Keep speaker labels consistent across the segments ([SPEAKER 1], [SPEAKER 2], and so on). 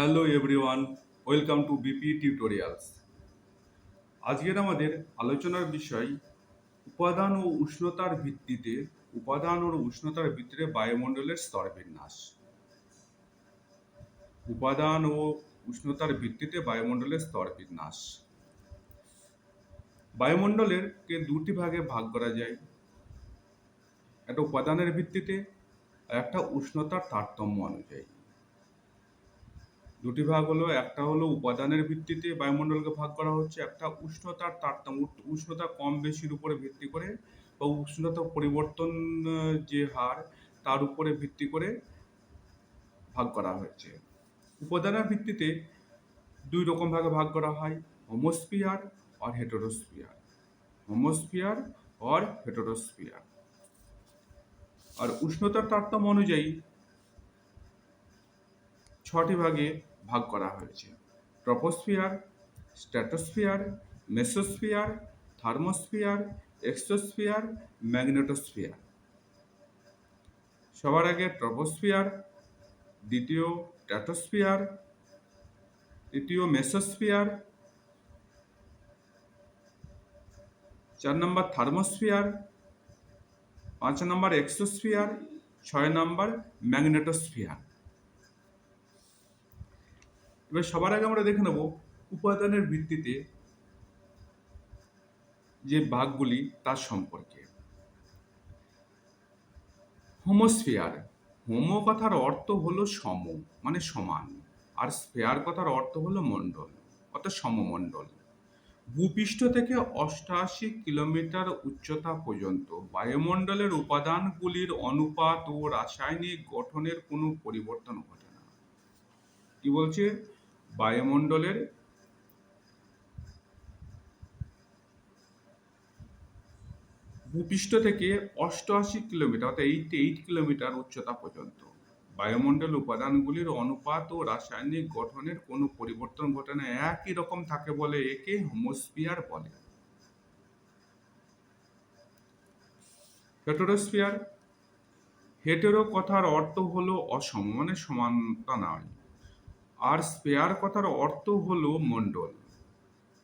[SPEAKER 1] Hello everyone welcome to BP tutorials আজকের আমাদের আলোচনার বিষয় উপাদান ও উষ্ণতার ভিত্তিতে, উপাদান ও উষ্ণতার ভিত্তিতে বায়ুমণ্ডলের স্তর বিন্যাস। উপাদান ও উষ্ণতার ভিত্তিতে বায়ুমণ্ডলের স্তর বিন্যাস। বায়ুমণ্ডলের কে দুটি ভাগে ভাগ করা যায়। একটা উপাদানের ভিত্তিতে আর একটা উষ্ণতার তারতম্য অনুযায়ী। দুটি ভাগ হলো, একটা হলো উপাদানের ভিত্তিতে বায়ুমণ্ডলকে ভাগ করা হচ্ছে, একটা উষ্ণতার তারতম্য, উষ্ণতা কম বেশির উপরে ভিত্তি করে বা উষ্ণতা পরিবর্তন যে হার তার উপরে ভিত্তি করে ভাগ করা হয়েছে। উপাদানের ভিত্তিতে দুই রকম ভাগে ভাগ করা হয়, হোমোস্ফিয়ার আর হেটেরোস্ফিয়ার। হোমোস্ফিয়ার আর হেটেরোস্ফিয়ার। আর উষ্ণতার তারতম্য অনুযায়ী ছটি ভাগে ভাগ করা হয়েছে। Troposphere, stratosphere, mesosphere, thermosphere, exosphere, magnetosphere. সবার আগে ট্রপোস্ফিয়ার, দ্বিতীয় স্ট্র্যাটোস্ফিয়ার, তৃতীয় মেসোস্ফিয়ার, চার নম্বর থার্মোস্ফিয়ার, পাঁচ নম্বর এক্সোস্ফিয়ার, ছয় নম্বর ম্যাগনেটোস্ফিয়ার। এবার সবার আগে আমরা দেখে নেব উপাদানের ভিত্তিতে যে ভাগগুলি তার সম্পর্কে। হোমোস্ফিয়ার, হোমো কথার অর্থ হলো সম মানে সমান, আর স্ফেয়ার কথার অর্থ হলো মণ্ডল, অর্থাৎ সমমণ্ডল। ভূপৃষ্ঠ থেকে অষ্টআশি কিলোমিটার উচ্চতা পর্যন্ত বায়ুমণ্ডলের উপাদানগুলির অনুপাত ও রাসায়নিক গঠনের কোনো পরিবর্তন ঘটে না। কি বলছে? বায়ুমণ্ডলের ভূপৃষ্ঠ থেকে অষ্টআশি কিলোমিটার, অর্থাৎ এইট এইট কিলোমিটার উচ্চতা পর্যন্ত। বায়ুমণ্ডল উপাদানগুলির অনুপাত ও রাসায়নিক গঠনের কোনো পরিবর্তন ঘটে না, একই রকম থাকে বলে একে হোমোস্ফিয়ার বলে। হেটেরোস্ফিয়ার, হেটেরো কথার অর্থ হলো অসম মানে সমানতা নয়। আর স্পেয়ার কথার অর্থ হলো মণ্ডল।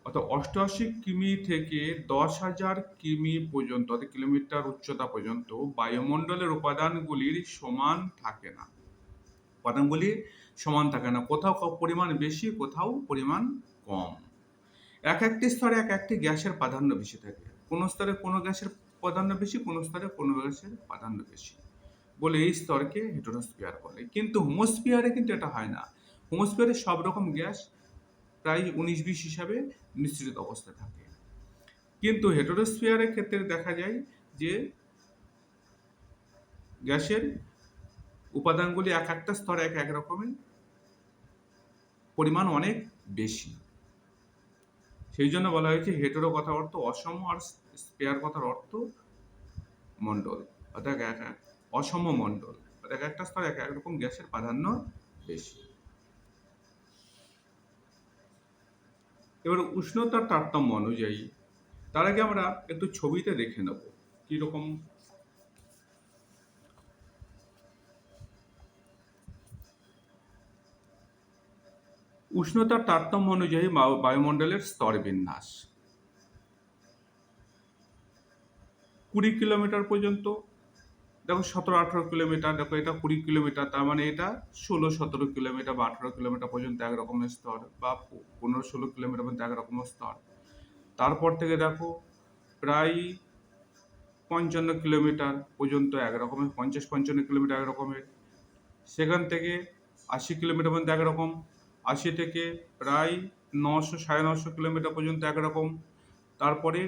[SPEAKER 1] অর্থাৎ অষ্টআশি কিমি থেকে দশ হাজার কিমি পর্যন্ত, অর্থাৎ কিলোমিটার উচ্চতা পর্যন্ত বায়ুমণ্ডলের উপাদানগুলির সমান থাকে না। উপাদানগুলি সমান থাকে না। কোথাও পরিমাণ বেশি, কোথাও পরিমাণ কম। এক একটি স্তরে এক একটি গ্যাসের প্রাধান্য বেশি থাকে। কোনো স্তরে কোনো গ্যাসের প্রাধান্য বেশি, কোনো স্তরে কোনো গ্যাসের প্রাধান্য বেশি। বলে এই স্তরকে হেটেরোস্ফিয়ার বলে। কিন্তু হোমোস্ফিয়ারে কিন্তু এটা হয় না। হোমোস্ফিয়ারে সব রকম গ্যাস প্রায় উনিশ বিশ হিসাবে মিশ্রিত অবস্থায় থাকে। কিন্তু হেটেরোস্ফিয়ারের ক্ষেত্রে দেখা যায় যে গ্যাসের উপাদানগুলি এক একটা স্তরে এক এক রকমের পরিমাণ অনেক বেশি। সেই জন্য বলা হয়েছে হেটেরো কথার অর্থ অসম আর স্পেয়ার কথার অর্থ মণ্ডল। অর্থাৎ এক এক অসম মণ্ডল অর্থাৎ এক একটা স্তরে এক এক রকম গ্যাসের প্রাধান্য বেশি। এবার উষ্ণতার তারতম্য অনুযায়ী, তার আগে আমরা একটু ছবিতে দেখে নেব কীরকম উষ্ণতার তারতম্য অনুযায়ী বায়ু- বায়ুমণ্ডলের স্তর বিন্যাস। কুড়ি কিলোমিটার পর্যন্ত দেখো সতেরো, আঠেরো কিলোমিটার, দেখো এটা কুড়ি কিলোমিটার, তার মানে এটা ষোলো, সতেরো কিলোমিটার বা আঠেরো কিলোমিটার পর্যন্ত এক রকমের স্তর বা পনেরো, ষোলো কিলোমিটার পর্যন্ত এক রকমের স্তর। তারপর থেকে দেখো প্রায় পঞ্চান্ন কিলোমিটার পর্যন্ত এক রকমের পঞ্চাশ, পঞ্চান্ন কিলোমিটার এক রকমের সেখান থেকে আশি কিলোমিটার পর্যন্ত একরকম, আশি থেকে প্রায় নশো, সাড়ে নশো কিলোমিটার পর্যন্ত একরকম, তারপরে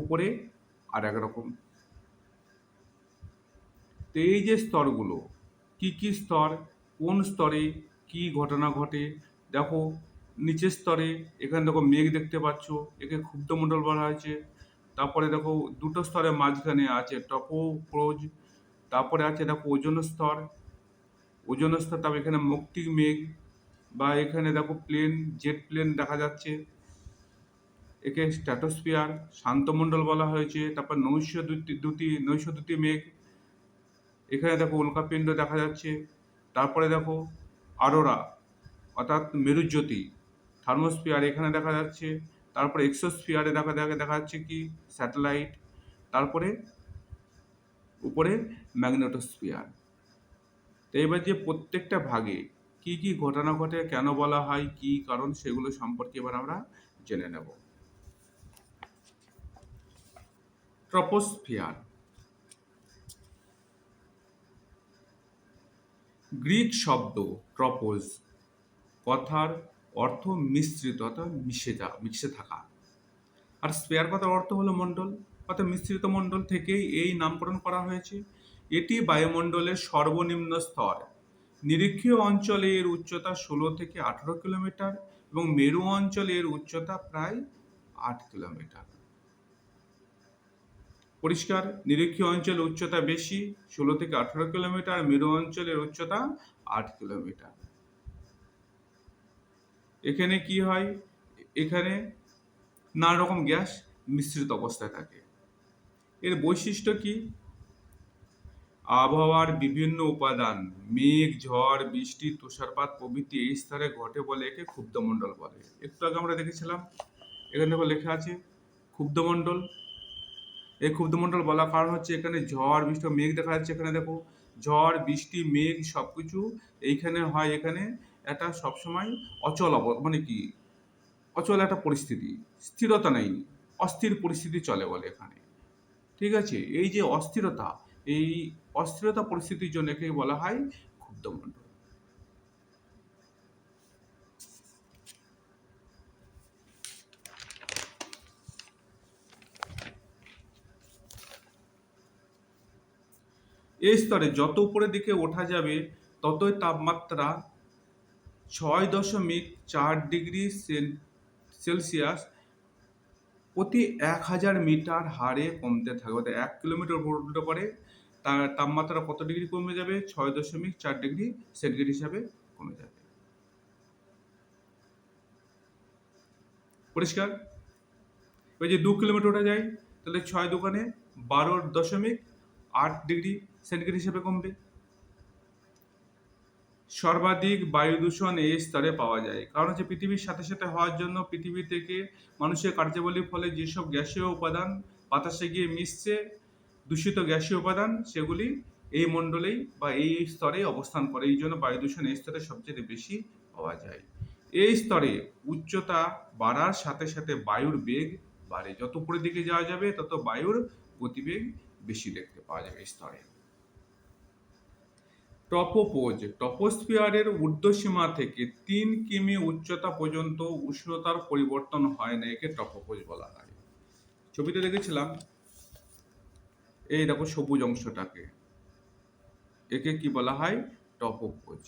[SPEAKER 1] উপরে আর একরকম। তো এই যে স্তরগুলো, কি কি স্তর, কোন স্তরে কি ঘটনা ঘটে? দেখো, নিচের স্তরে, এখানে দেখো মেঘ দেখতে পাচ্ছ, একে ক্ষুব্ধমণ্ডল বলা হয়েছে। তারপরে দেখো দুটো স্তরের মাঝখানে আছে টপোপ্রোজ তারপরে আছে দেখো ওজন স্তর। ওজন স্তর, তারপর এখানে মুক্তি মেঘ বা এখানে দেখো প্লেন, জেট প্লেন দেখা যাচ্ছে। একে স্ট্র্যাটোস্ফিয়ার শান্তমণ্ডল বলা হয়েছে। তারপর নৈশ দুটি দুটি, নৈশ দুটি মেঘ এখানে দেখো উল্কাপিণ্ড দেখা যাচ্ছে। তারপরে দেখো আরোরা অর্থাৎ মেরুজ্যোতি, থার্মোস্ফিয়ার এখানে দেখা যাচ্ছে। তারপরে এক্সোস্ফিয়ারে দেখা দেখা দেখা যাচ্ছে কি? স্যাটেলাইট। তারপরে উপরে ম্যাগনেটোস্ফিয়ার। তো এবার যে প্রত্যেকটা ভাগে কি কি ঘটনা ঘটে, কেন বলা হয়, কি কারণ, সেগুলো সম্পর্কে এবার আমরা জেনে নেব। ট্রপোস্ফিয়ার। গ্রিক শব্দ, ট্রপোজ, কথার অর্থ মিশ্রিত, অর্থাৎ মিশে যা, মিশে থাকা। আর স্পেয়ার কথার অর্থ হলো মণ্ডল, অর্থাৎ মিশ্রিত মণ্ডল থেকেই এই নামকরণ করা হয়েছে। এটি বায়ুমণ্ডলের সর্বনিম্ন স্তর। নিরীক্ষীয় অঞ্চলে এর উচ্চতা ষোলো থেকে আঠেরো কিলোমিটার এবং মেরু অঞ্চলে এর উচ্চতা প্রায় আট কিলোমিটার। পরিষ্কার নিরীক্ষীয় অঞ্চলে উচ্চতা বেশি, ষোলো থেকে আঠারো কিলোমিটার, মেরু অঞ্চলের উচ্চতা আট কিলোমিটার। এখানে কি হয়? এখানে নানা রকম গ্যাস মিশ্রিত অবস্থায় থাকে। এর বৈশিষ্ট্য কি? আবহাওয়ার বিভিন্ন উপাদান, মেঘ, ঝড়, বৃষ্টি, তুষারপাত প্রভৃতি এই স্তরে ঘটে বলে একে ক্ষুব্ধমণ্ডল বলে। একটু আগে আমরা দেখেছিলাম, এখানে দেখো লেখা আছে, ক্ষুব্ধমণ্ডল এই ক্ষুব্ধমণ্ডল বলার কারণ হচ্ছে এখানে ঝড়, বৃষ্টি মেঘ দেখা যাচ্ছে এখানে, দেখো। ঝড়, বৃষ্টি, মেঘ সব কিছু এইখানে হয় এখানে। এটা সবসময় অচল অব মানে কি? অচল একটা পরিস্থিতি। স্থিরতা নেই। অস্থির পরিস্থিতি চলে বলে এখানে। ঠিক আছে? এই যে অস্থিরতা, এই অস্থিরতা পরিস্থিতির জন্য একে বলা হয় ক্ষুব্ধমণ্ডল। এই স্তরে যত উপরের দিকে ওঠা যাবে, ততই তাপমাত্রা ছয় দশমিক চার ডিগ্রি সেলসিয়াস প্রতি এক হাজার মিটার হারে কমতে থাকবে। অর্থাৎ এক কিলোমিটার উঠলে পরে, তার তাপমাত্রা কত ডিগ্রি কমে যাবে? ছয় দশমিক চার ডিগ্রি সেন্টিগ্রেড হিসাবে কমে যাবে। পরিষ্কার? ওই যে দু কিলোমিটার ওঠা যায়, তাহলে ছয় দোকানে বারো দশমিক আট ডিগ্রি সেন্টিগ্রেড হিসেবে কমবে। সর্বাধিক বায়ু দূষণ এই স্তরে পাওয়া যায়। কারণ হচ্ছে পৃথিবীর সাথে সাথে হওয়ার জন্য পৃথিবী থেকে মানুষের কার্যাবলীর ফলে যেসব গ্যাসীয় উপাদান বাতাসে গিয়ে মিশছে, দূষিত গ্যাসীয় উপাদান, সেগুলি এই মণ্ডলেই বা এই স্তরে অবস্থান করে। এই জন্য বায়ু দূষণ এই স্তরে সবচেয়ে বেশি পাওয়া যায়। এই স্তরে উচ্চতা বাড়ার সাথে সাথে বায়ুর বেগ বাড়ে। যত উপরের দিকে যাওয়া যাবে, তত বায়ুর গতিবেগ বেশি দেখতে পাওয়া যাবে এই স্তরে। টপোপোজ, টপোস্ফিয়ারের ঊর্ধ্বসীমা থেকে তিন কিমি উচ্চতা পর্যন্ত উষ্ণতার পরিবর্তন হয় না, একে টপোপোজ বলা হয়। ছবিতে দেখেছিলাম, এই দেখো সবুজ অংশটাকে। একে কি বলা হয়? টপোপোজ।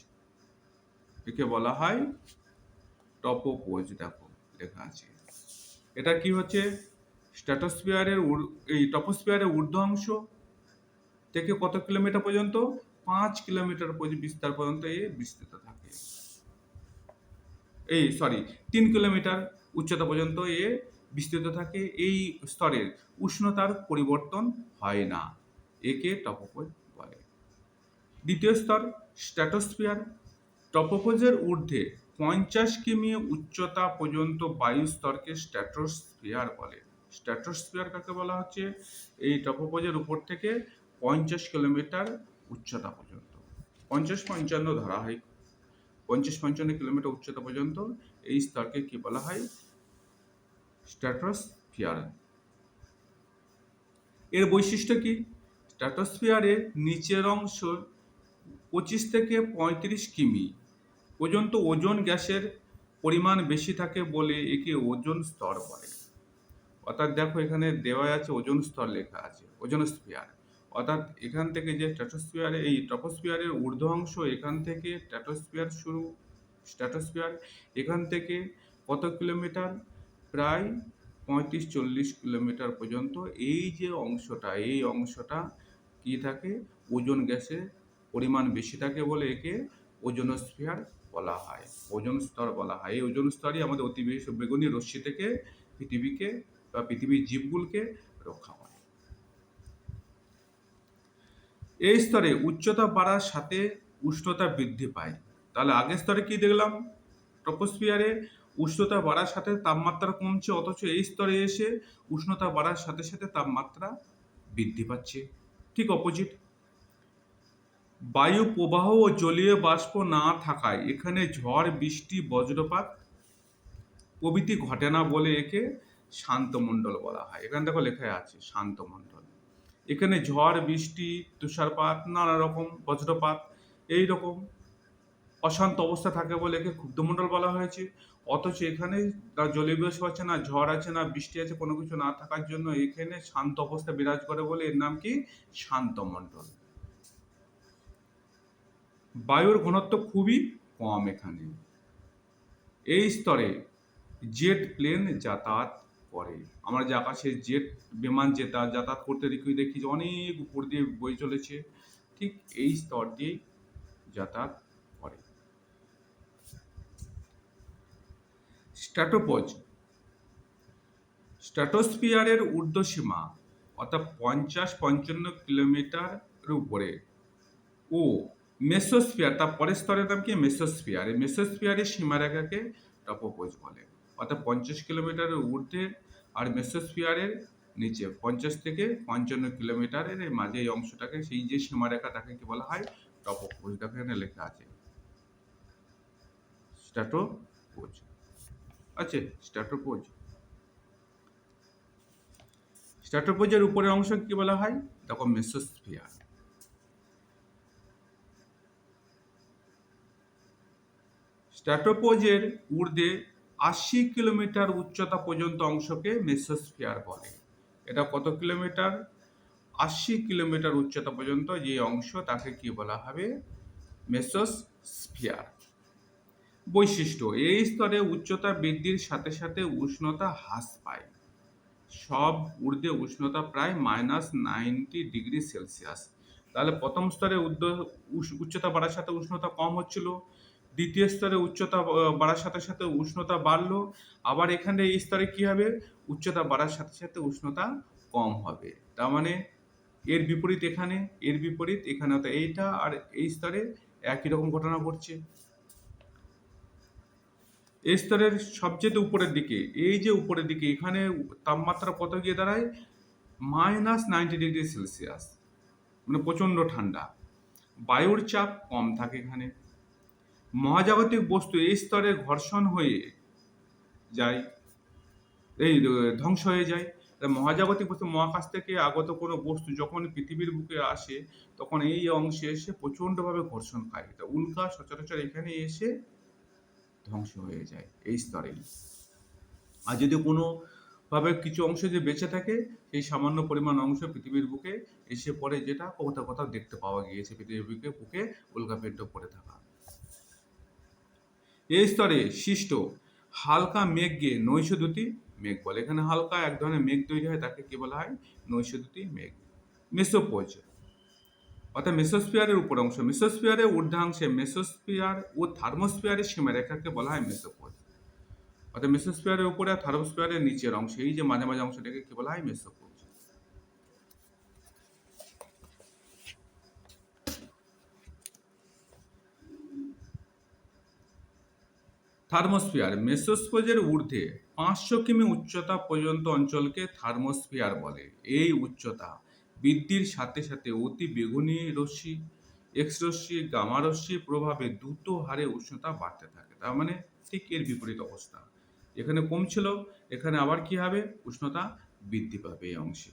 [SPEAKER 1] একে বলা হয় টপোপোজ, দেখো, লেখা আছে। এটা কি হচ্ছে? স্ট্যাটোস্ফিয়ারের এই টপোস্ফিয়ারের ঊর্ধ্ব অংশ থেকে কত কিলোমিটার পর্যন্ত? পাঁচ কিলোমিটার বিস্তার পর্যন্ত এ বিস্তৃত থাকে। এই সরি তিন কিলোমিটার উচ্চতা পর্যন্ত এ বিস্তৃত থাকে, এই স্তরের উষ্ণতার পরিবর্তন হয় না, একে টপোপোজ বলে। দ্বিতীয় স্তর স্ট্যাটোস্ফিয়ার টপোপোজের ঊর্ধ্বে পঞ্চাশ কিমি উচ্চতা পর্যন্ত বায়ু স্তরকে স্ট্যাটোস্ফিয়ার বলে। স্ট্যাটোস্ফিয়ার কাকে বলা হচ্ছে? এই টপোপোজের উপর থেকে পঞ্চাশ কিলোমিটার উচ্চতা পর্যন্ত। পঞ্চাশ পঞ্চান্ন ধরা হয়। পঞ্চাশ পঞ্চান্ন কিলোমিটার উচ্চতা পর্যন্ত এই স্তরকে কি বলা হয়? স্ট্র্যাটোস্ফিয়ার। এর বৈশিষ্ট্য কি? স্ট্র্যাটোস্ফিয়ারের নিচের অংশ পঁচিশ থেকে পঁয়ত্রিশ কিমি পর্যন্ত ওজন গ্যাসের পরিমাণ বেশি থাকে বলে একে ওজন স্তর বলে। অর্থাৎ দেখো এখানে দেওয়া আছে ওজন স্তর লেখা আছে, ওজন স্ফিয়ার। অর্থাৎ এখান থেকে যে স্ট্র্যাটোস্ফিয়ারে এই ট্রপোস্ফিয়ারের ঊর্ধ্ব অংশ এখান থেকে স্ট্র্যাটোস্ফিয়ার শুরু স্ট্র্যাটোস্ফিয়ার এখান থেকে কত কিলোমিটার প্রায় পঁয়ত্রিশ চল্লিশ কিলোমিটার পর্যন্ত। এই যে অংশটা, এই অংশটা কি থাকে? ওজন গ্যাসের পরিমাণ বেশি থাকে বলে একে ওজোনোস্ফিয়ার বলা হয়। ওজন স্তর বলা হয়। এই ওজন স্তরই আমাদের অতি বেগুনি রশ্মি থেকে পৃথিবীকে বা পৃথিবীর জীবগুলোকে রক্ষা করে। এই স্তরে উচ্চতা বাড়ার সাথে উষ্ণতা বৃদ্ধি পায়। তাহলে আগের স্তরে কি দেখলাম? ট্রপোস্ফিয়ারে উষ্ণতা বাড়ার সাথে তাপমাত্রা কমছে, অথচ এই স্তরে এসে উষ্ণতা বাড়ার সাথে সাথে তাপমাত্রা বৃদ্ধি পাচ্ছে। ঠিক অপোজিট। বায়ু প্রবাহ ও জলীয় বাষ্প না থাকায় এখানে ঝড়, বৃষ্টি, বজ্রপাত প্রভৃতি ঘটে না বলে একে শান্তমণ্ডল বলা হয়। এখানে দেখো লেখা আছে শান্তমণ্ডল। এখানে ঝড়, বৃষ্টি, তুষারপাত, নানা রকম বজ্রপাত, এই রকম অশান্ত অবস্থা থাকে বলে একে ক্ষুব্ধমণ্ডল বলা হয়েছে। অথচ এখানে না জলীয় আছে, না ঝড় আছে, না বৃষ্টি আছে, কোনো কিছু না থাকার জন্য এখানে শান্ত অবস্থা বিরাজ করে বলে এর নাম কি? শান্তমণ্ডল বায়ুর ঘনত্ব খুবই কম এখানে। এই স্তরে জেট প্লেন যাতায়াত করে আমরা যে আকাশে জেট, বিমান যেটা যাতায়াত করতে দেখি দেখি যে অনেক উপর দিয়ে বয়ে চলেছে। ঠিক এই স্তর দিয়েই যাতায়াত করে। স্ট্র্যাটোপোজ স্ট্র্যাটোস্ফিয়ারের ঊর্ধ্বসীমা অর্থাৎ পঞ্চাশ পঞ্চান্ন কিলোমিটার উপরে। ও, মেসোস্ফিয়ার, তার পরের স্তরের নাম কি? মেসোস্ফিয়ার। এই মেসোস্ফিয়ারের সীমারেখাকে টপোপোজ বলে। অর্থাৎ পঞ্চাশ কিলোমিটারের ঊর্ধ্বে আর মেসোস্ফিয়ারের নিচে, পঞ্চাশ থেকে পঞ্চান্ন কিলোমিটারের এই মাঝে এই অংশটাকে, সেই যে সীমারেখা তাকে কি বলা হয় টপোপোজ। দেখো এখানে লেখা আছে। স্ট্যাটোপোজ। আছে স্ট্যাটোপোজ। স্ট্যাটোপোজের উপরের অংশ কি বলা হয়? দেখো, মেসোস্ফিয়ার। স্ট্র্যাটোপোজের ঊর্ধ্বে আশি কিলোমিটার উচ্চতা পর্যন্ত অংশকে মেসোস্ফিয়ার বলে। এটা কত কিলোমিটার? আশি কিলোমিটার উচ্চতা পর্যন্ত যে অংশ, তাকে কি বলা হবে? মেসোস্ফিয়ার। বৈশিষ্ট্য, এই স্তরে উচ্চতা বৃদ্ধির সাথে সাথে উষ্ণতা হ্রাস পায়। সব ঊর্ধ্বে উষ্ণতা প্রায় মাইনাস নাইনটি ডিগ্রি সেলসিয়াস। তাহলে প্রথম স্তরে উচ্চতা বাড়ার সাথে উষ্ণতা কম হচ্ছিল। দ্বিতীয় স্তরে উচ্চতা বাড়ার সাথে সাথে উষ্ণতা বাড়লো। আবার এখানে এই স্তরে কি হবে? উচ্চতা বাড়ার সাথে সাথে উষ্ণতা কম হবে। তার মানে এর বিপরীত এখানে, এর বিপরীত এখানে। অর্থাৎ এইটা আর এই স্তরে একই রকম ঘটনা ঘটছে। এই স্তরের সবচেয়ে উপরের দিকে, এই যে উপরের দিকে, এখানে তাপমাত্রা কত গিয়ে দাঁড়ায়? Minus ninety degree Celsius. মানে প্রচণ্ড ঠান্ডা। বায়ুর চাপ কম থাকে এখানে। মহাজাগতিক বস্তু এই স্তরে ঘর্ষণ হয়ে যায়, এই ধ্বংস হয়ে যায়। মহাজাগতিক বস্তু মহাকাশ থেকে আগত কোনো বস্তু যখন পৃথিবীর বুকে আসে, তখন এই অংশে এসে প্রচণ্ডভাবে ঘর্ষণ খায়। তা উল্কা সচরাচর এখানে এসে ধ্বংস হয়ে যায় এই স্তরেই। আর যদি কোনো ভাবে কিছু অংশ যে বেঁচে থাকে, সেই সামান্য পরিমাণ অংশ পৃথিবীর বুকে এসে পড়ে, যেটা কোথাও কোথাও দেখতে পাওয়া গিয়েছে পৃথিবীর বুকে বুকে উল্কাপিণ্ড পড়ে থাকা। এই স্তরে সৃষ্ট হালকা মেঘ গিয়ে নৈশদ্যুতি মেঘ বলে। এখানে হালকা এক ধরনের মেঘ তৈরি হয়, তাকে কি বলা হয়? নৈশদ্যুতি মেঘ। মেসোপোজ। অর্থাৎ মেসোস্ফিয়ারের উপর অংশ। মেসোস্ফিয়ারের ঊর্ধ্বাংশে মেসোস্ফিয়ার ও থার্মোস্ফিয়ারের সীমারেখাকে বলা হয় মেসোপোজ। অর্থাৎ মেসোস্ফিয়ারের উপরে আর থার্মোস্ফিয়ারের নিচের অংশ, এই যে মাঝে মাঝে অংশটাকে কি বলা হয়? মেসোপোজ। থার্মোস্ফিয়ার মেসোস্ফোজের ঊর্ধ্বে পাঁচশো কিমি উচ্চতা পর্যন্ত অঞ্চলকে থার্মোস্ফিয়ার বলে। এই উচ্চতা বৃদ্ধির সাথে সাথে অতি বেগুনি রশ্মি এক্স রশ্মি, গামা প্রভাবে দ্রুত হারে উষ্ণতা বাড়তে থাকে। তার মানে ঠিক এর বিপরীত অবস্থা। এখানে কমছিল, এখানে আবার কি হবে? উষ্ণতা বৃদ্ধি পাবে এই অংশে।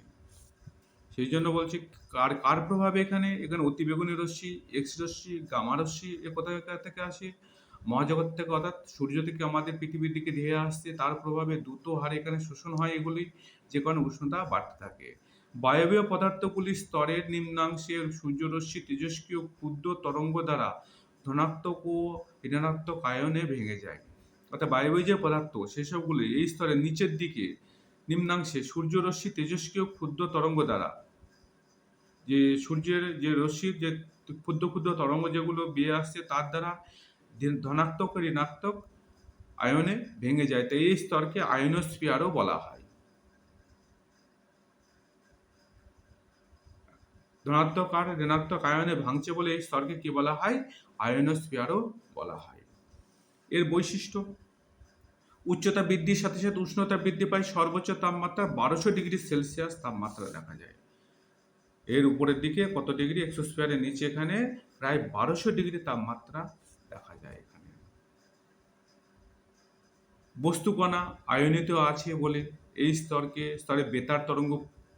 [SPEAKER 1] সেই জন্য বলছি, কার কার প্রভাবে এখানে? এখানে অতি বেগুনি রশ্মি এক্স রশ্মি, গামা রশ্মি এ কোথায় থেকে আসে? মহাজগৎ থেকে অর্থাৎ সূর্য থেকে আমাদের পৃথিবীর দিকে ধেয়ে আসছে, তার প্রভাবে দ্রুত হারে এখানে শোষণ হয় এগুলি, যে কারণে উষ্ণতা বাড়তে থাকে। বায়বীয় পদার্থগুলি স্তরের নিম্নাংশে সূর্যরশ্মি, তেজস্ক্রিয়, ক্ষুদ্র তরঙ্গ দ্বারা ধনাত্মক ও ঋণাত্মক আয়নে ভেঙে যায়। অর্থাৎ বায়বীয় যে পদার্থ, সেসবগুলি এই স্তরের নিচের দিকে, নিম্নাংশে সূর্যরশ্মি, তেজস্ক্রিয়, ক্ষুদ্র তরঙ্গ দ্বারা, যে সূর্যের যে রশ্মির যে ক্ষুদ্র ক্ষুদ্র তরঙ্গ যেগুলো বেয়ে আসছে, তার দ্বারা ধনাত্মক, ঋণাত্মক আয়নে ভেঙে যায়। তো এই স্তরকে আয়নোস্ফিয়ারও বলা হয়। ধনাত্মক আর ঋণাত্মক আয়নে ভাঙছে বলে এই স্তরকে কি বলা হয়? আয়নোস্ফিয়ারও বলা হয়। এর বৈশিষ্ট্য? উচ্চতা বৃদ্ধির সাথে সাথে উষ্ণতা বৃদ্ধি পায়। সর্বোচ্চ তাপমাত্রা বারোশো ডিগ্রি সেলসিয়াস তাপমাত্রা দেখা যায়। এর উপরের দিকে কত ডিগ্রি? একশো এক্সোস্ফিয়ারের নিচে। এখানে প্রায় বারোশো ডিগ্রি তাপমাত্রা দেখা যায় এখানে বস্তুকণা আয়নিত আছে বলে এই স্তরকে, স্তরে বেতার তরঙ্গ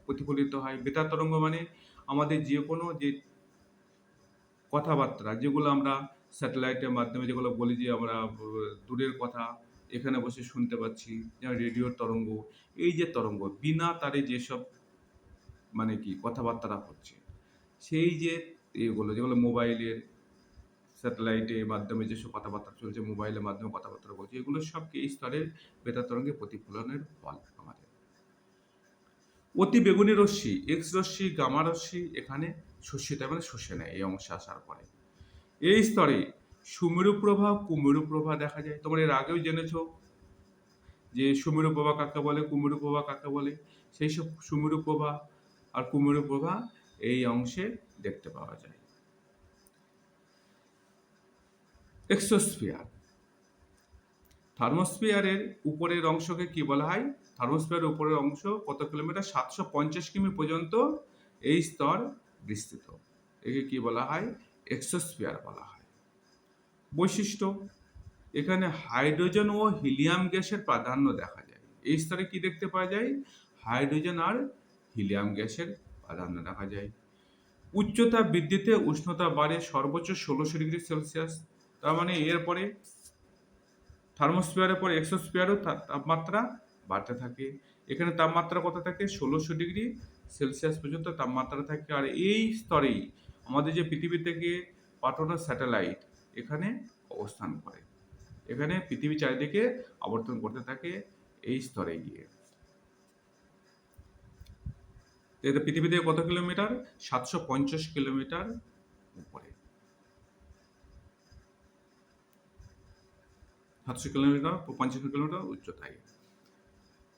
[SPEAKER 1] প্রতিফলিত হয়। বেতার তরঙ্গ মানে আমাদের যে কোনো যে কথাবার্তা, যেগুলো আমরা স্যাটেলাইটের মাধ্যমে যেগুলো বলি যে আমরা দূরের কথা, এখানে বসে শুনতে পাচ্ছি রেডিওর তরঙ্গ, এই যে তরঙ্গ, বিনা তারে যেসব মানে কি কথাবার্তা হচ্ছে, সেই যে এগুলো, যেগুলো মোবাইলের স্যাটেলাইটের মাধ্যমে যেসব কথাবার্তা চলছে, মোবাইলের মাধ্যমে কথাবার্তা বলছে, এগুলো সব কি এই স্তরের বেতার তরঙ্গে প্রতিফলনের ফল আমাদের? অতি বেগুনি রশ্মি এক্স রশ্মি, গামা রশ্মি এখানে শোষিত মানে শুষে নেয়, এই অংশে আসার পরে। এই স্তরে সুমেরু প্রভা কুমেরু প্রভা দেখা যায়। তোমরা এর আগেও জেনেছো যে সুমেরু প্রভা কাকে বলে, কুমেরু প্রভা কাকে বলে? সেই সব সুমেরু প্রভা আর কুমেরু প্রভা এই অংশে দেখতে পাওয়া যায়। এক্সোস্ফিয়ার থার্মোস্ফিয়ারের উপরের অংশকে কি বলা হয়? থার্মোস্ফিয়ারের উপরের অংশ কত কিলোমিটার? সাতশো পঞ্চাশ কিমি পর্যন্ত এই স্তর বিস্তৃত। একে কি বলা হয়? এক্সোস্ফিয়ার বলা হয়। বৈশিষ্ট্য, এখানে হাইড্রোজেন ও হিলিয়াম গ্যাসের প্রাধান্য দেখা যায়। এই স্তরে কি দেখতে পাওয়া যায়? হাইড্রোজেন আর হিলিয়াম গ্যাসের প্রাধান্য দেখা যায়। উচ্চতা বৃদ্ধিতে উষ্ণতা বাড়ে সর্বোচ্চ ষোলোশো ডিগ্রি সেলসিয়াস। তার মানে এরপরে থার্মোস্ফিয়ারের পরে এক্সোস্ফিয়ারও তাপমাত্রা বাড়তে থাকে। এখানে তাপমাত্রা কত থাকে? ষোলোশো ডিগ্রি সেলসিয়াস পর্যন্ত তাপমাত্রা থাকে। আর এই স্তরেই আমাদের যে পৃথিবী থেকে পাঠানো স্যাটেলাইট এখানে অবস্থান করে। এখানে পৃথিবী চারিদিকে আবর্তন করতে থাকে এই স্তরে গিয়ে। এটা পৃথিবী থেকে কত কিলোমিটার? সাতশো পঞ্চাশ কিলোমিটার উপরে। সাতশো কিলোমিটার পঞ্চাশ কিলোমিটার উচ্চতায়।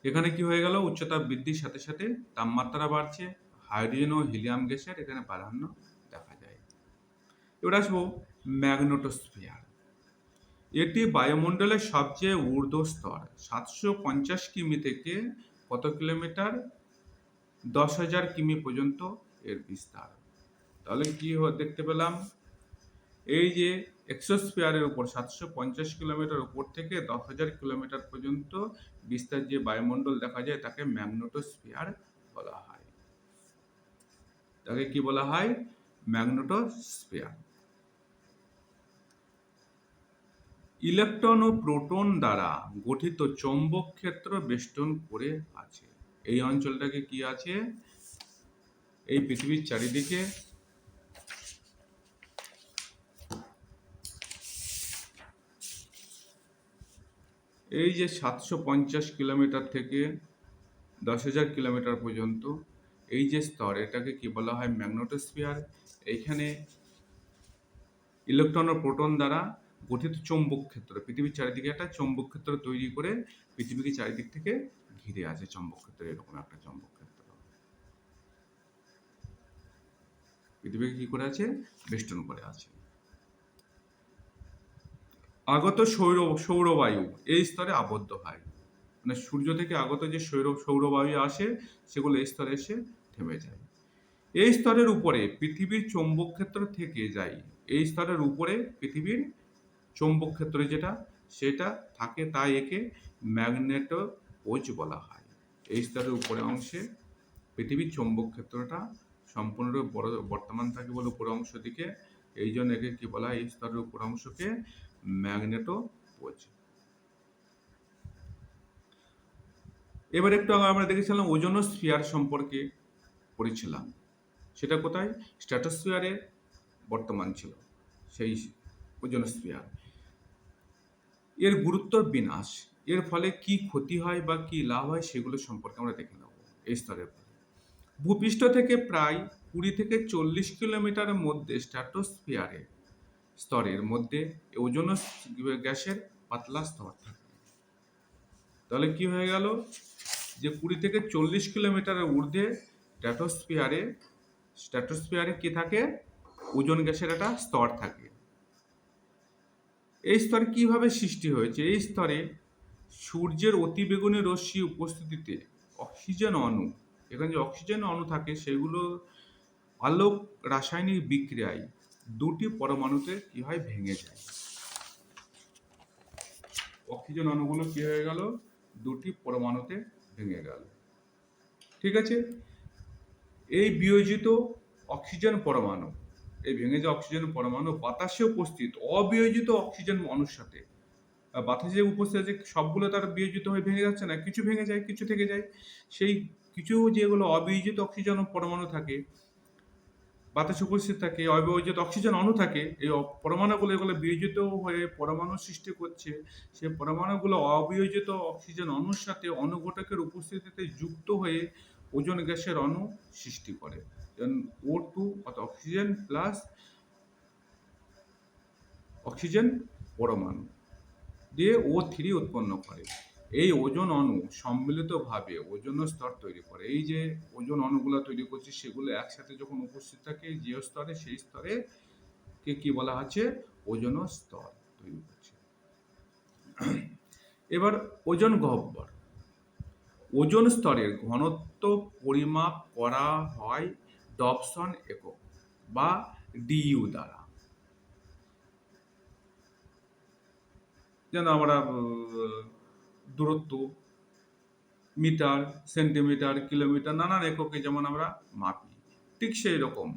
[SPEAKER 1] এখানে কি হয়ে গেল? উচ্চতা বৃদ্ধির সাথে সাথে তাপমাত্রা বাড়ছে, হাইড্রোজেন ও হিলিয়াম গ্যাসের এখানে প্রাধান্য দেখা যায়। এবার আসব ম্যাগনেটোস্ফিয়ার। এটি বায়ুমণ্ডলের সবচেয়ে ঊর্ধ্ব স্তর, সাতশো পঞ্চাশ কিমি থেকে কত কিলোমিটার? দশ হাজার কিমি পর্যন্ত এর বিস্তার। তাহলে কি দেখতে পেলাম? এই যে এক্সোস্ফিয়ারের উপর সাতশো পঞ্চাশ কিলোমিটার উপর থেকে দশ হাজার কিলোমিটার পর্যন্ত বিস্তার যে বায়ুমণ্ডল দেখা যায় তাকে ম্যাগনেটোস্ফিয়ার বলা হয়। তাকে কি বলা হয়? ম্যাগনেটোস্ফিয়ার। ইলেকট্রন ও প্রোটন দ্বারা গঠিত চৌম্বক ক্ষেত্র বেষ্টন করে আছে। এই অঞ্চলটাকে কি আছে? এই পৃথিবীর চারিদিকে এই যে সাতশো পঞ্চাশ কিলোমিটার থেকে দশ হাজার কিলোমিটার পর্যন্ত এই যে স্তর, এটাকে কি বলা হয় ম্যাগনেটোস্ফিয়ার? এইখানে ইলেকট্রন ও প্রোটন দ্বারা গঠিত চৌম্বক ক্ষেত্র, পৃথিবীর চারিদিকে একটা চৌম্বক ক্ষেত্র তৈরি করে পৃথিবীকে চারিদিক থেকে ঘিরে আছে চৌম্বক ক্ষেত্র, এরকম একটা চৌম্বক ক্ষেত্র। পৃথিবীকে কি করে আছে? বেষ্টন করে আছে। আগত সৌর সৌরবায়ু এই স্তরে আবদ্ধ হয়। মানে সূর্য থেকে আগত যে সৌর সৌরবায়ু আসে, সেগুলো এই স্তরে এসে থেমে যায়। এই স্তরের উপরে পৃথিবীর চৌম্বক ক্ষেত্র থেকে যায়। এই স্তরের উপরে পৃথিবীর চৌম্বক ক্ষেত্র যেটা, সেটা থাকে তাই একে ম্যাগনেটো পোজ বলা হয়। এই স্তরের উপরে অংশে পৃথিবীর চৌম্বক ক্ষেত্রটা সম্পূর্ণরূপে বর্তমান থাকে বলে উপরে অংশ দিকে। এই জন্য একে কি বলা হয়? এই স্তরের উপর অংশকে ম্যাগনেটো পোজ এবার একটু আগে আমরা দেখেছিলাম ওজোনোস্ফিয়ার সম্পর্কে পড়েছিলাম। সেটা কোথায়? স্ট্র্যাটোস্ফিয়ারে বর্তমান ছিল, সেই ওজোনোস্ফিয়ার এর গুরুত্ব বিনাশ। এর ফলে কি ক্ষতি হয় বা কি লাভ হয় সেগুলো সম্পর্কে আমরা দেখে নেব এই স্তরের ভূপৃষ্ঠ থেকে প্রায় কুড়ি থেকে চল্লিশ কিলোমিটারের মধ্যে স্ট্র্যাটোস্ফিয়ারে স্তরের মধ্যে ওজোন গ্যাসের পাতলা স্তর থাকে। তাহলে কি হয়ে গেল? যে কুড়ি থেকে চল্লিশ কিলোমিটারের ঊর্ধ্বে স্ট্র্যাটোস্ফিয়ারে স্ট্র্যাটোস্ফিয়ারে কি থাকে? ওজন গ্যাসের একটা স্তর থাকে। এই স্তর কীভাবে সৃষ্টি হয়েছে? এই স্তরে সূর্যের অতিবেগুনি রশ্মি উপস্থিতিতে অক্সিজেন অণু, এখানে যে অক্সিজেন অণু থাকে, সেগুলো আলোক রাসায়নিক বিক্রিয়ায় দুটি পরমাণুতে কি হয় ভেঙে যায়। অক্সিজেন অণুগুলো কি হয়ে গেল? দুটি পরমাণুতে ভেঙে গেল। ঠিক আছে? এই বিয়োজিত অক্সিজেন পরমাণু, এই ভেঙে যাওয়া অক্সিজেন পরমাণু বাতাসে উপস্থিত, অবিয়োজিত অক্সিজেন অণুর সাথে। বাতাসে উপস্থিত আছে সবগুলো তার বিয়োজিত হয়ে ভেঙে যাচ্ছে না, কিছু ভেঙে যায়, কিছু থেকে যায়। সেই কিছু যেগুলো অবিয়োজিত অক্সিজেন পরমাণু থাকে বাতাসে উপস্থিত থাকে অবিয়োজিত অক্সিজেন অণু থাকে, এই পরমাণুগুলো এগুলো বিয়োজিত হয়ে পরমাণু সৃষ্টি করছে। সেই পরমাণুগুলো অবিয়োজিত অক্সিজেন অণুর সাথে অনুঘটকের উপস্থিতিতে যুক্ত হয়ে ওজন গ্যাসের অণু সৃষ্টি করে। ও টু অর্থাৎ অক্সিজেন প্লাস অক্সিজেন পরমাণু। দিয়ে ও থ্রি উৎপন্ন করে। এই ওজন অণু সম্মিলিতভাবে ওজন স্তর তৈরি করে। এই যে ওজন অণুগুলো তৈরি করছে, সেগুলো একসাথে যখন উপস্থিত থাকে যে স্তরে সেই স্তরে কে কি বলা আছে ওজন স্তর তৈরি করছে। এবার ওজন গহ্বর। ওজন স্তরের ঘনত্ব পরিমাপ করা হয় ডপসন একক বা ডিইউ দ্বারা। যেন আমরা দূরত্ব, মিটার, সেন্টিমিটার, কিলোমিটার, নানান এককে যেমন আমরা মাপি, ঠিক সেই রকম।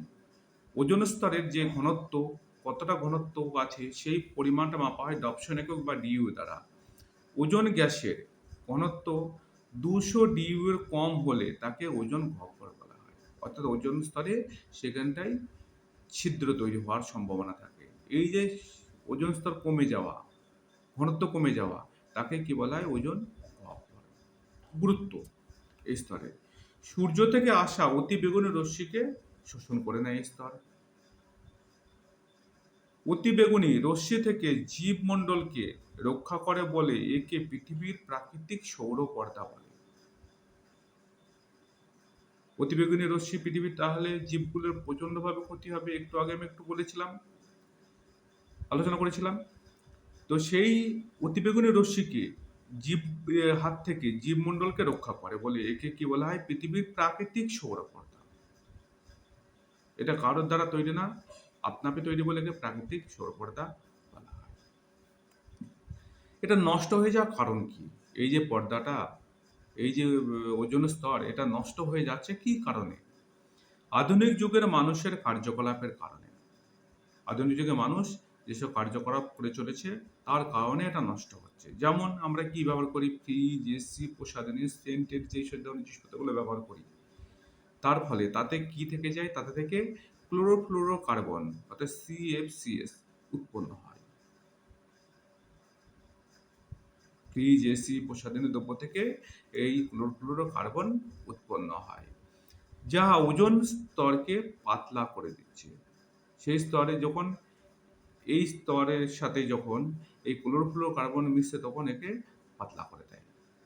[SPEAKER 1] ওজন স্তরের যে ঘনত্ব, কতটা ঘনত্ব আছে, সেই পরিমাণটা মাপা হয় ডপসন একক বা ডিইউ দ্বারা। ওজন গ্যাসের ঘনত্ব দুশো ডিইউ এর কম হলে তাকে ওজন গহ্বর বলা হয়। অর্থাৎ ওজন স্তরে সেখানটায় ছিদ্র তৈরি হওয়ার সম্ভাবনা থাকে। এই যে ওজন স্তর কমে যাওয়া, ঘনত্ব কমে যাওয়া তাকে কি বলা হয়? ওজন গুরুত্ব এই স্তরে। সূর্য থেকে আসা অতি বেগুনি রশ্মিকে শোষণ করে নেয় এই স্তর। অতি বেগুনি রশ্মি থেকে জীবমণ্ডলকে রক্ষা করে বলে একে পৃথিবীর প্রাকৃতিক সৌর পর্দা বলে অতিবেগুনি রশ্মি পৃথিবীর তাহলে জীবগুলোর প্রচন্ডভাবে ক্ষতি হবে, একটু আগে আমি একটু বলেছিলাম, আলোচনা করেছিলাম। তো সেই অতিবেগুনি রশ্মিকে জীব হাত থেকে জীবমণ্ডলকে রক্ষা করে, বলে একে কি বলা হয়? পৃথিবীর প্রাকৃতিক সৌরপর্দা এটা কারোর দ্বারা তৈরি না, আপনাকে তৈরি বলে প্রাকৃতিক সৌরপর্দা বলা হয়। এটা নষ্ট হয়ে যাওয়ার কারণ কি? এই যে পর্দাটা, এই যে ওজোন স্তর, এটা নষ্ট হয়ে যাচ্ছে কি কারণে? আধুনিক যুগের মানুষের কার্যকলাপের কারণে। আধুনিক যুগে মানুষ যেসব কার্যকলাপ করে চলেছে, তার কারণে এটা নষ্ট হচ্ছে। যেমন আমরা কি ব্যবহার করি? ফ্রিজ এসি প্রসাধনী সেন্টের যে সব ধরনের জিনিসপত্রগুলো ব্যবহার করি। তার ফলে তাতে কি থেকে যায়? তাতে থেকে ক্লোরোফ্লোরো কার্বন অর্থাৎ সিএফসিএস উৎপন্ন হয়। ফ্রিজ এসি প্রসাধনী দ্রব্য থেকে এই ক্লোরোফ্লোরো কার্বন উৎপন্ন হয়। যা ওজন স্তরকে পাতলা করে দিচ্ছে। সেই স্তরে যখন এই স্তরের সাথে যখন এই ক্লোরোফ্লোরো কার্বন মিশছে তখন একে পাতলা করে দেয়।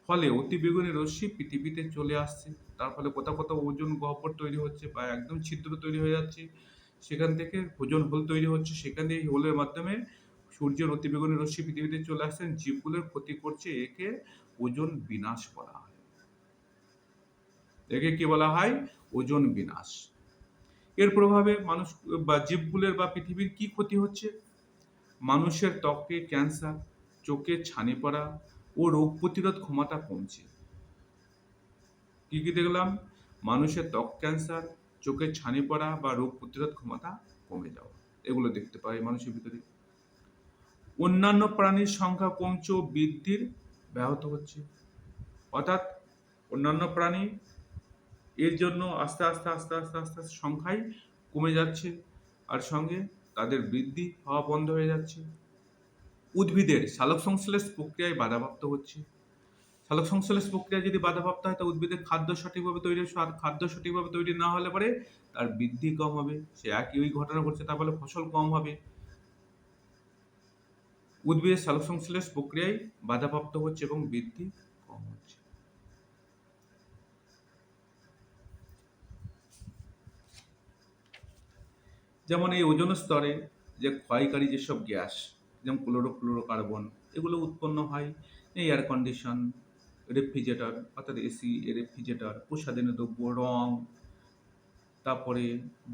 [SPEAKER 1] ফলে অতি বেগুনি রশ্মি পৃথিবীতে চলে আসছে। তার ফলে কোথাও কোথাও ওজন গহ্বর তৈরি হচ্ছে বা একদম ছিদ্র তৈরি হয়ে যাচ্ছে। সেখান থেকে ওজন হোল তৈরি হচ্ছে। সেখানে এই হোলের মাধ্যমে সূর্যের অতিবেগুনি রশ্মি পৃথিবীতে চলে আসছেন জীবগুলোর ক্ষতি করছে। একে ওজন বিনাশ বলা হয়। একে কি বলা হয়? ওজন বিনাশ। এর প্রভাবে মানুষ বা জীবগুলোর বা পৃথিবীর কি ক্ষতি হচ্ছে? মানুষের ত্বকে ক্যান্সার, চোখে ছানি পড়া ও রোগ প্রতিরোধ ক্ষমতা কমছে। কি কি দেখলাম? মানুষের ত্বক ক্যান্সার, চোখে ছানি পড়া বা রোগ প্রতিরোধ ক্ষমতা কমে যাওয়া। এগুলো দেখতে পাই মানুষের ভিতরে। অন্যান্য প্রাণীর সংখ্যা কমছে ও বৃদ্ধির ব্যাহত হচ্ছে। অর্থাৎ অন্যান্য প্রাণী এর জন্য আস্তে আস্তে আস্তে আস্তে আস্তে সংখ্যাই কমে যাচ্ছে। আর সঙ্গে তাদের বৃদ্ধি হওয়া বন্ধ হয়ে যাচ্ছে। উদ্ভিদের সালোক সংশ্লেষ প্রক্রিয়ায় বাধাপ্রাপ্ত হচ্ছে। সালোক সংশ্লেষ প্রক্রিয়া যদি বাধাপ্রাপ্ত হয়, তা উদ্ভিদের খাদ্য সঠিকভাবে তৈরি, খাদ্য সঠিকভাবে তৈরি না হলে পরে তার বৃদ্ধি কম হবে। সে একই ওই ঘটনা ঘটছে তার ফলে ফসল কম হবে। উদ্ভিদের সালোক সংশ্লেষ প্রক্রিয়ায় বাধাপ্রাপ্ত হচ্ছে এবং বৃদ্ধি কম হচ্ছে যেমন এই ওজন স্তরে যে ক্ষয়কারী যেসব গ্যাস, যেমন ক্লোরো ক্লোরোফ্লোরোকার্বন এগুলো উৎপন্ন হয় এই এয়ার কন্ডিশন রেফ্রিজারেটর অর্থাৎ এসি রেফ্রিজারেটর প্রসাধনী দ্রব্য, রং, তারপরে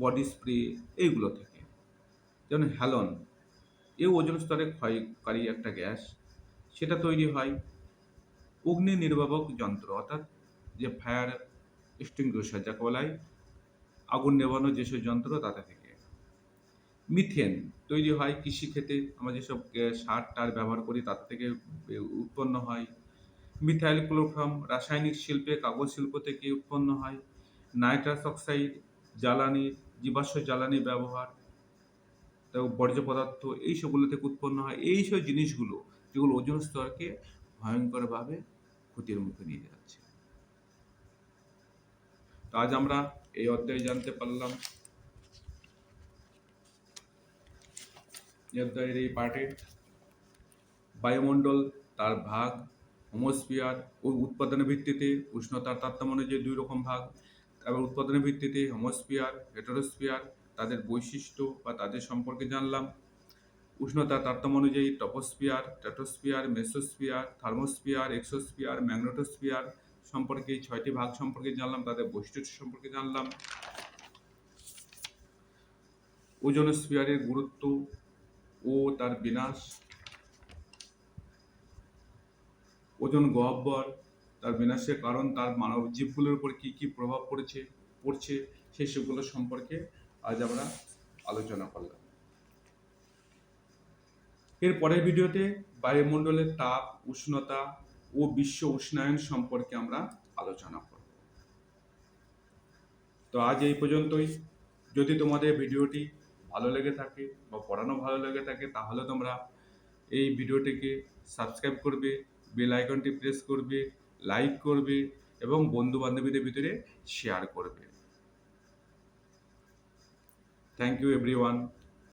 [SPEAKER 1] বডি স্প্রে এইগুলো থেকে। যেমন হ্যালন, এ ওজন স্তরে ক্ষয়কারী একটা গ্যাস, সেটা তৈরি হয় অগ্নি নির্বাপক যন্ত্র, অর্থাৎ যে ফায়ার এক্সটিংগুইশার যাকে বলা হয় আগুন নেভানোর যেসব যন্ত্র, তাতে থেকে। মিথেন তৈরি হয় কৃষিক্ষেত্রে আমরা যেসব সার, টার ব্যবহার করি, তার থেকে উৎপন্ন হয়। মিথাইল ক্লোরোফর্ম রাসায়নিক শিল্পে কাগজ শিল্প থেকে উৎপন্ন হয়। নাইট্রাস অক্সাইড, জ্বালানি, জীবাশ্ম জ্বালানি ব্যবহার বর্জ্য পদার্থ, এই সবগুলো থেকে উৎপন্ন হয়। এই সব জিনিসগুলো, যেগুলো ওজন স্তরকে ভয়ঙ্করভাবে ক্ষতির মুখে নিয়ে যাচ্ছে। আজ আমরা এই অধ্যায়ে জানতে পারলাম। অধ্যায়ের এই পার্টে বায়ুমণ্ডল, তার ভাগ হোমোস্ফিয়ার ও উৎপাদনের ভিত্তিতে উষ্ণতার তারতম্য অনুযায়ী দুই রকম ভাগ। তারপর উৎপাদনের ভিত্তিতে হোমোস্ফিয়ার হেটারোস্ফিয়ার, তাদের বৈশিষ্ট্য বা তাদের সম্পর্কে জানলাম। উষ্ণতার তারতম্য অনুযায়ী troposphere stratosphere mesosphere, thermosphere, exosphere, magnetosphere সম্পর্কে এই ছয়টি ভাগ সম্পর্কে জানলাম, তাদের বৈশিষ্ট্য সম্পর্কে জানলাম। ওজোনোস্ফিয়ারের গুরুত্ব ও তার বিনাশ। ওজন গহ্বর তার বিনাশের কারণ তার মানব জীবগুলোর উপর কি কি প্রভাব পড়েছে, পড়ছে সেই সবগুলো সম্পর্কে আজ আমরা আলোচনা করলাম। এর পরের ভিডিওতে বায়ুমণ্ডলের তাপ, উষ্ণতা ও বিশ্ব উষ্ণায়ন সম্পর্কে আমরা আলোচনা করব। তো আজ এই পর্যন্তই। যদি তোমাদের ভিডিওটি ভালো লেগে থাকে বা পড়ানো ভালো লেগে থাকে, তাহলে তোমরা এই ভিডিওটিকে সাবস্ক্রাইব করবে বেল আইকনটি প্রেস করবে লাইক করবে এবং বন্ধু বান্ধবীদের ভিতরে শেয়ার করবে। Thank you everyone